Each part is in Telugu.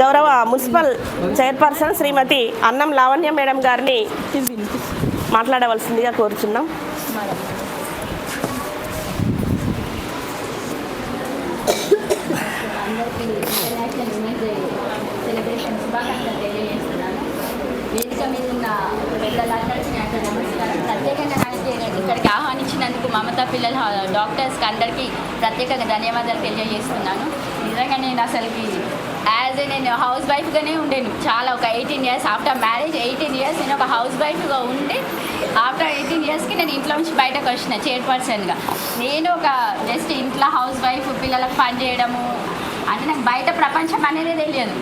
గౌరవ మున్సిపల్ చైర్పర్సన్ శ్రీమతి అన్నం లావణ్య మేడం గారిని మాట్లాడవలసిందిగా కోరుచున్నాం. అందరికీ ఇంటర్నేషనల్ సెలబ్రేషన్ శుభాకాంక్షలు తెలియజేస్తున్నాను. వేదిక మీద ఉన్న పెద్దలందరికీ నా యొక్క నమస్కారం ప్రత్యేకంగా నాకు ఇక్కడికి ఆహ్వానించినందుకు మమతా పిల్లల డాక్టర్స్కి అందరికీ ప్రత్యేకంగా ధన్యవాదాలు తెలియజేస్తున్నాను. నిజంగా నేను అసలుకి యాజ్ ఏ నేను హౌస్ వైఫ్గానే ఉండేను. చాలా ఒక eighteen years after marriage eighteen years నేను ఒక హౌస్ వైఫ్గా ఉండి ఆఫ్టర్ ఎయిటీన్ ఇయర్స్కి నేను ఇంట్లో నుంచి బయటకు వచ్చిన చైర్పర్సన్గా నేను ఒక జస్ట్ ఇంట్లో హౌస్ వైఫ్ పిల్లలకు పని చేయడము అంటే నాకు బయట ప్రపంచం అనేది తెలియదు.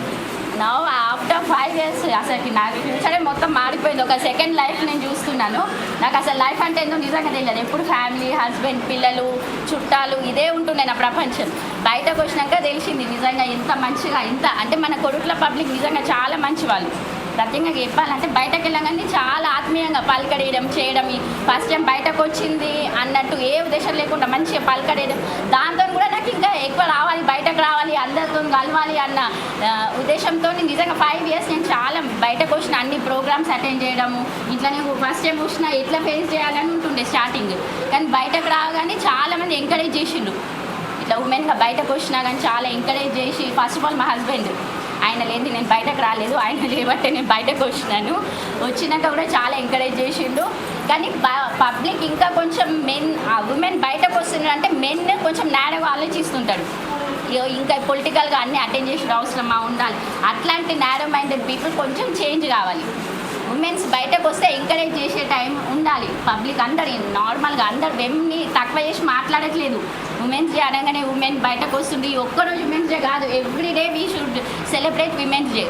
నవ్ ఆఫ్టర్ ఫైవ్ ఇయర్స్ అసలు నాకు ఫ్యూచరే మొత్తం మారిపోయింది. ఒక సెకండ్ లైఫ్ నేను చూస్తున్నాను. నాకు అసలు లైఫ్ అంటే ఏందో నిజంగా తెలియదు. ఎప్పుడు ఫ్యామిలీ హస్బెండ్ పిల్లలు చుట్టాలు ఇదే ఉంటుండే నా ప్రపంచం. బయటకు వచ్చినాక తెలిసింది నిజంగా ఇంత మంచిగా ఇంత అంటే మన కొడుకుల పబ్లిక్ నిజంగా చాలా మంచి వాళ్ళు ప్రత్యేకంగా చెప్పాలంటే బయటకు వెళ్ళగానే చాలా ఆత్మీయంగా పలకడేయడం చేయడం ఫస్ట్ టైం బయటకు వచ్చింది అన్నట్టు ఏ ఉద్దేశం లేకుండా మంచిగా పలకడేయడం. దాంతో కూడా నాకు ఇంకా ఎక్కువ రావాలి బయటకు రావాలి అందరితో కలవాలి అన్న ఉద్దేశంతో నిజంగా ఫైవ్ ఇయర్స్ నేను చాలా బయటకు వచ్చిన అన్ని ప్రోగ్రామ్స్ అటెండ్ చేయడము నేను ఫస్ట్ టైం వచ్చిన ఎట్లా ఫేస్ చేయాలని ఉంటుండే స్టార్టింగ్ కానీ బయటకు రాగానే చాలామంది ఎంకరేజ్ చేసిండు ఇట్లా ఉమెన్గా బయటకు వచ్చినా కానీ చాలా ఎంకరేజ్ చేసి ఫస్ట్ ఆఫ్ ఆల్ మా హస్బెండ్ ఆయన లేని నేను బయటకు రాలేదు ఆయన లేబట్టే నేను బయటకు వచ్చినాను. వచ్చినాక కూడా చాలా ఎంకరేజ్ చేసిండు. కానీ పబ్లిక్ ఇంకా కొంచెం మెన్ ఉమెన్ బయటకు వస్తున్నారు అంటే మెన్ కొంచెం నేడగా ఆలోచిస్తుంటాడు ఇంకా పొలిటికల్గా అన్ని అటెండ్ చేసిన అవసరమా ఉండాలి. అట్లాంటి నేరో మైండెడ్ పీపుల్ కొంచెం చేంజ్ కావాలి. ఉమెన్స్ బయటకు వస్తే ఎంకరేజ్ చేసే టైం ఉండాలి. పబ్లిక్ అందరు నార్మల్గా అందరు వెమ్ని తక్కువ చేసి మాట్లాడట్లేదు. ఉమెన్స్ డే అనగానే ఉమెన్ బయటకు వస్తుంది ఒక్కరోజు ఉమెన్స్ డే కాదు every day we should celebrate women's day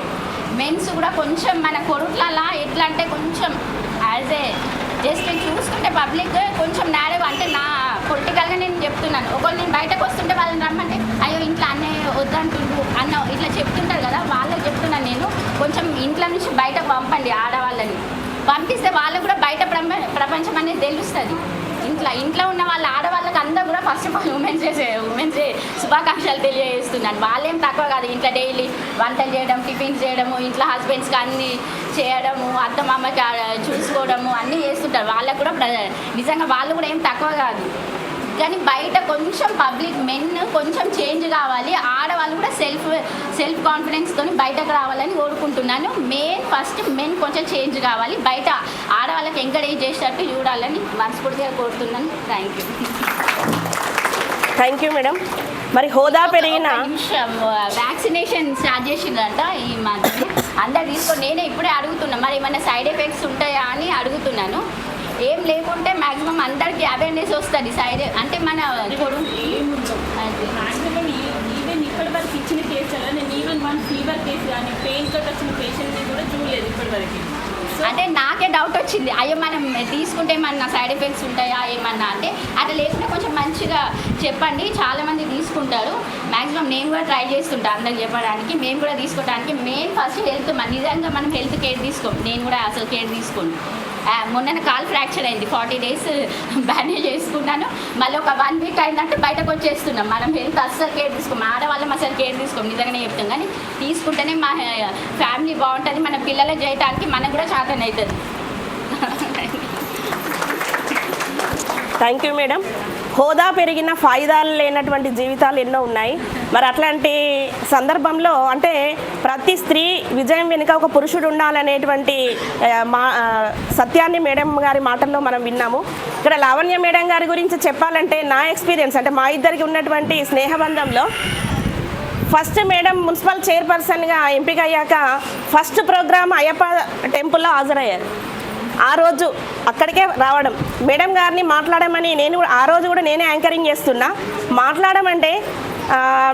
men's కూడా కొంచెం మన కొరుట్లలా ఎట్లా అంటే కొంచెం యాజ్ ఏ జస్ట్ చూస్తుంటే పబ్లిక్ కొంచెం నేరగా అంటే నా పొలిటికల్గా నేను చెప్తున్నాను. ఒకవేళ నేను బయటకు వస్తుంటే వాళ్ళని రమ్మంటే అయ్యో ఇంట్లో అన్నే వద్దంటుండ్రు అన్న ఇట్లా చెప్తుంటారు కదా వాళ్ళకి చెప్తున్నారు ఇంట్లో నుంచి బయట పంపండి ఆడవాళ్ళని. పంపిస్తే వాళ్ళకు కూడా బయట ప్రపంచం అనేది తెలుస్తుంది. ఇంట్లో ఇంట్లో ఉన్న వాళ్ళ ఆడవాళ్ళకి అందరూ కూడా ఫస్ట్ ఆఫ్ ఆల్ ఉమెన్స్ చేసే ఉమెన్స్ శుభాకాంక్షలు తెలియజేస్తున్నాను. వాళ్ళేం తక్కువ కాదు. ఇంట్లో డైలీ వంటలు చేయడం టిఫిన్స్ చేయడము ఇంట్లో హస్బెండ్స్కి అన్ని చేయడము అత్త మామకి చూసుకోవడము అన్నీ చేస్తుంటారు. వాళ్ళకు కూడా నిజంగా వాళ్ళు కూడా ఏం తక్కువ కాదు. కానీ బయట కొంచెం పబ్లిక్ మెన్ కొంచెం చేంజ్ కావాలి. ఆడవాళ్ళు కూడా సెల్ఫ్ సెల్ఫ్ కాన్ఫిడెన్స్తో బయటకు రావాలని కోరుకుంటున్నాను. మెయిన్ ఫస్ట్ మెన్ కొంచెం చేంజ్ కావాలి. బయట ఆడవాళ్ళకి ఎంకరేజ్ చేసేటట్టు చూడాలని మనస్ఫూర్తిగా కోరుతున్నాను. Thank you thank you madam మరి హోదా పెరిగిన వ్యాక్సినేషన్ స్టార్ట్ చేసిండ్రంట ఈ మధ్య అందరు తీసుకొని నేనే ఇప్పుడే అడుగుతున్నా. మరి ఏమైనా సైడ్ ఎఫెక్ట్స్ ఉంటాయా అని అడుగుతున్నాను. ఏం లేకుంటే మాక్సిమం అందరికి అవేర్నెస్ వస్తుంది సైడ్. అంటే మన ఈవెన్ ఇప్పటి వరకు ఇచ్చిన కేసులలో నేను ఈవెన్ వన్ ఫీవర్ కేసు కానీ పెయిన్ తోటి వచ్చిన పేషెంట్ని కూడా చూడలేదు ఇప్పటి వరకు. అంటే నాకే డౌట్ వచ్చింది. అయ్యో మనం తీసుకుంటే ఏమన్నా సైడ్ ఎఫెక్ట్స్ ఉంటాయా ఏమన్నా అంటే అట్లా లేకుంటే కొంచెం మంచిగా చెప్పండి. చాలా మంది తీసుకుంటారు. మాక్సిమం నేను కూడా ట్రై చేస్తుంటా అందరికి చెప్పడానికి. మేము కూడా తీసుకోవడానికి మెయిన్ ఫస్ట్ హెల్త్ మన నిజంగా మనం హెల్త్ కేర్ తీసుకోం. నేను కూడా అసలు కేర్ తీసుకోను. మొన్న కాల్ ఫ్రాక్చర్ అయింది. ఫార్టీ డేస్ బ్యానేజ్ చేసుకున్నాను. మళ్ళీ ఒక వన్ వీక్ అయిందంటే బయటకు వచ్చేస్తున్నాం. మనం హెల్త్ అస్సలు కేర్ తీసుకోం. ఆడవాళ్ళం అసలు కేర్ తీసుకోం. నిజంగానే చెప్తాం. కానీ తీసుకుంటేనే మా ఫ్యామిలీ బాగుంటుంది. మన పిల్లల చేయటానికి మనకు కూడా చాతన అవుతుంది. థ్యాంక్ యూ మేడం హోదా పెరిగిన ఫాయిదాలు లేనటువంటి జీవితాలు ఎన్నో ఉన్నాయి. మరి అట్లాంటి సందర్భంలో అంటే ప్రతి స్త్రీ విజయం వెనుక ఒక పురుషుడు ఉండాలనేటువంటి మా సత్యాన్ని మేడం గారి మాటల్లో మనం విన్నాము. ఇక్కడ లావణ్య మేడం గారి గురించి చెప్పాలంటే నా ఎక్స్పీరియన్స్ అంటే మా ఇద్దరికి ఉన్నటువంటి స్నేహబంధంలో ఫస్ట్ మేడం మున్సిపల్ చైర్పర్సన్గా ఎంపిక అయ్యాక ఫస్ట్ ప్రోగ్రామ్ అయ్యప్ప టెంపుల్లో హాజరయ్యారు. ఆ రోజు అక్కడికే రావడం. మేడం గారిని మాట్లాడమని నేను కూడా ఆ రోజు కూడా నేనే యాంకరింగ్ చేస్తున్నా. మాట్లాడమంటే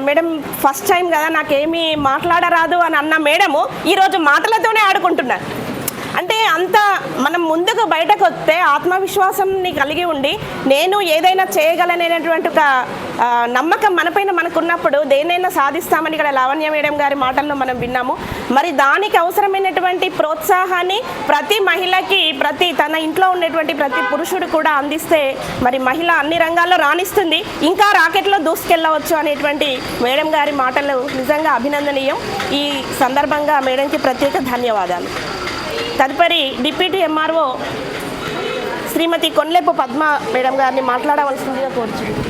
మేడం ఫస్ట్ టైం కదా నాకేమీ మాట్లాడరాదు అని అన్న మేడము ఈరోజు మాటలతోనే ఆడుకుంటున్నారు. అంటే అంత మనం ముందుకు బయటకు వస్తే ఆత్మవిశ్వాసంని కలిగి ఉండి నేను ఏదైనా చేయగలనేటువంటి ఒక నమ్మకం మనపైన మనకున్నప్పుడు దేనైనా సాధిస్తామని ఇక్కడ లావణ్య మేడం గారి మాటల్లో మనం విన్నాము. మరి దానికి అవసరమైనటువంటి ప్రోత్సాహాన్ని ప్రతి మహిళకి ప్రతి తన ఇంట్లో ఉండేటువంటి ప్రతి పురుషుడు కూడా అందిస్తే మరి మహిళ అన్ని రంగాల్లో రాణిస్తుంది. ఇంకా రాకెట్లో దూసుకెళ్ళవచ్చు అనేటువంటి మేడం గారి మాటలు నిజంగా అభినందనీయం. ఈ సందర్భంగా మేడంకి ప్రత్యేక ధన్యవాదాలు. తదుపరి deputy MRO Shrimati Konlepu Padma madam గారిని మాట్లాడవలసిందిగా కోరుచున్నాను.